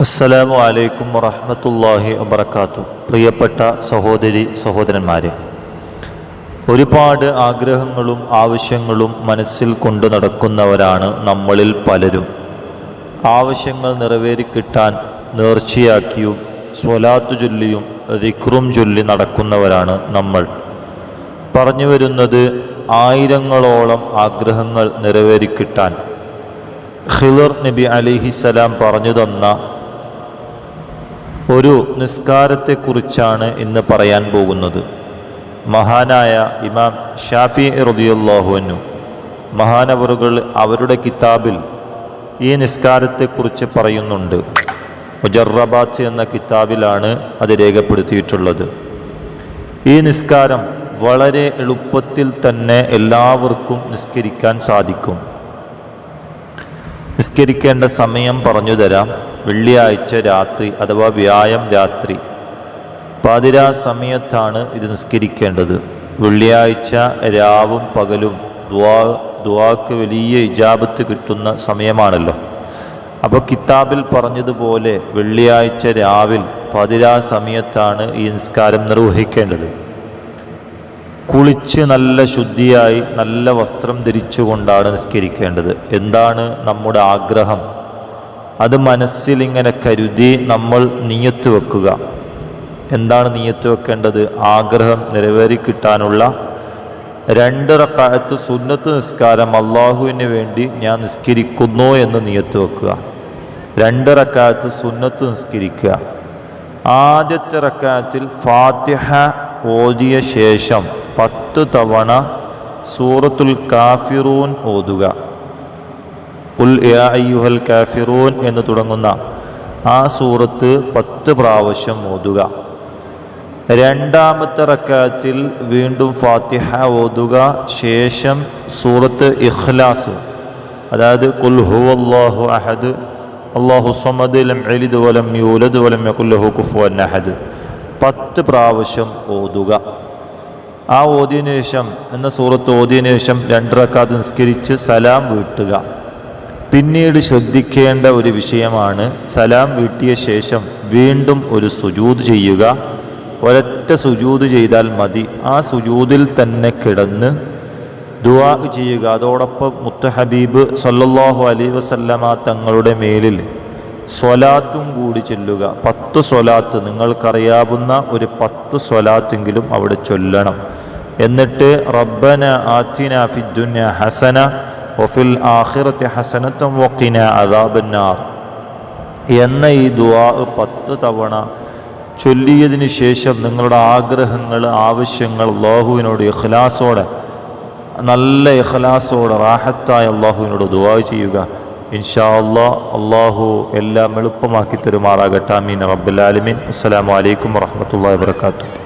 അസ്സലാമു അലൈക്കും വറഹമത്തല്ലാഹി വബർക്കാത്തു പ്രിയപ്പെട്ട സഹോദരി സഹോദരന്മാരെ ഒരുപാട് ആഗ്രഹങ്ങളും ആവശ്യങ്ങളും മനസ്സിൽ കൊണ്ടു നടക്കുന്നവരാണ് നമ്മളിൽ പലരും. ആവശ്യങ്ങൾ നിറവേറിക്കിട്ടാൻ നേർച്ചയാക്കിയും സ്വലാത്തു ചൊല്ലിയും ദിക്റും ചൊല്ലി നടക്കുന്നവരാണ് നമ്മൾ. പറഞ്ഞു വരുന്നത് ആയിരങ്ങളോളം ആഗ്രഹങ്ങൾ നിറവേറിക്കിട്ടാൻ ഖിദർ നബി അലിഹിസലാം പറഞ്ഞു തന്ന ഒരു നിസ്കാരത്തെക്കുറിച്ചാണ് ഇന്ന് പറയാൻ പോകുന്നത്. മഹാനായ ഇമാം ഷാഫി റബിയുള്ളാഹുവിനു മഹാനവറുകൾ അവരുടെ കിതാബിൽ ഈ നിസ്കാരത്തെക്കുറിച്ച് പറയുന്നുണ്ട്. മുജറബാത്ത് എന്ന കിതാബിലാണ് അത് രേഖപ്പെടുത്തിയിട്ടുള്ളത്. ഈ നിസ്കാരം വളരെ എളുപ്പത്തിൽ തന്നെ എല്ലാവർക്കും നിസ്കരിക്കാൻ സാധിക്കും. നിസ്കരിക്കേണ്ട സമയം പറഞ്ഞു തരാം. വെള്ളിയാഴ്ച രാത്രി അഥവാ വ്യായം രാത്രി. പാതിരാ സമയത്താണ് ഇത് നിസ്കരിക്കേണ്ടത്. വെള്ളിയാഴ്ച രാവും പകലും ദ്വാ ദ്വാക്ക് വലിയ ഇജാബത്ത് കിട്ടുന്ന സമയമാണല്ലോ. അപ്പോൾ കിതാബിൽ പറഞ്ഞതുപോലെ വെള്ളിയാഴ്ച രാവിൽ പതിരാ സമയത്താണ് ഈ നിസ്കാരം നിർവഹിക്കേണ്ടത്. കുളിച്ച് നല്ല ശുദ്ധിയായി നല്ല വസ്ത്രം ധരിച്ചുകൊണ്ടാണ് നിസ്കരിക്കേണ്ടത്. എന്താണ് നമ്മുടെ ആഗ്രഹം? അത് മനസ്സിലിങ്ങനെ കരുതി നമ്മൾ നീയത്ത് വെക്കുക. എന്താണ് നീയത്ത് വെക്കേണ്ടത്? ആഗ്രഹം നിറവേറി കിട്ടാനുള്ള രണ്ട് റക്കായത്ത് സുന്നത്ത് നിസ്കാരം അള്ളാഹുവിന് വേണ്ടി ഞാൻ നിസ്കരിക്കുന്നു എന്ന് നീയത്ത് വെക്കുക. രണ്ട് റക്കായത്ത് സുന്നത്ത് നിസ്കരിക്കുക. ആദ്യത്തെ റക്കായത്തിൽ ഫാത്തിഹ ഓതിയ ശേഷം പത്ത് തവണ സൂറത്തുൽ കാഫിറൂൻ ഓതുക. ഉൽ അയ്യുഹൽ കാഫിറൂൻ എന്ന് തുടങ്ങുന്ന ആ സൂറത്ത് പത്ത് പ്രാവശ്യം ഓതുക. രണ്ടാമത്തെ റക്കാത്തിൽ വീണ്ടും ഫാത്തിഹ ഓതുക ശേഷം സൂറത്ത് ഇഖ്ലാസ്. അതായത് കുൽ അള്ളാഹു അഹദ് അള്ളാഹു സമദ് ലം എലിദ് വലം യൂലദ് വലം യകുല്ലഹു കുഫുവൻ അഹദ്. പത്ത് പ്രാവശ്യം ഓതുക. ആ ഓതിയതിനു എന്ന സൂറത്ത് ഓതിയതിനു ശേഷം നിസ്കരിച്ച് സലാം വീട്ടുക. പിന്നീട് ശ്രദ്ധിക്കേണ്ട ഒരു വിഷയമാണ് സലാം വീട്ടിയ ശേഷം വീണ്ടും ഒരു സുജൂത് ചെയ്യുക. ഒരൊറ്റ സുജൂത് ചെയ്താൽ മതി. ആ സുജൂതിൽ തന്നെ കിടന്ന് ദുവാ ചെയ്യുക. അതോടൊപ്പം മുത്തഹബീബ് സല്ലല്ലാഹു അലൈ വസല്ലമ തങ്ങളുടെ മേലിൽ സ്വലാത്തും കൂടി ചൊല്ലുക. പത്ത് സ്വലാത്ത് നിങ്ങൾക്കറിയാവുന്ന ഒരു പത്ത് സ്വലാത്തെങ്കിലും അവിടെ ചൊല്ലണം. എന്നിട്ട് റബ്ബന ആത്തിന ഫിദ്ദുന്യ ഹസന ഒഫിൽ ആഹിറത്തെ ഹസനത്തം വക്കിന അദാബന്നാർ എന്ന ഈ ദുവാ പത്ത് തവണ ചൊല്ലിയതിന് ശേഷം നിങ്ങളുടെ ആഗ്രഹങ്ങൾ ആവശ്യങ്ങൾ അള്ളാഹുവിനോട് ഇഖ്ലാസോടെ നല്ല ഇഖ്ലാസോടെ റാഹത്തായ അള്ളാഹുവിനോട് ദുവാ ചെയ്യുക. ഇൻഷാ അള്ളാ അള്ളാഹു എല്ലാം എളുപ്പമാക്കി തരുമാറാകട്ടെ. അമീൻ റബ്ബുലാലമീൻ അസ്സലാമു അലൈക്കും വറഹ്മത്തുള്ളാഹി വബറകാതുഹു.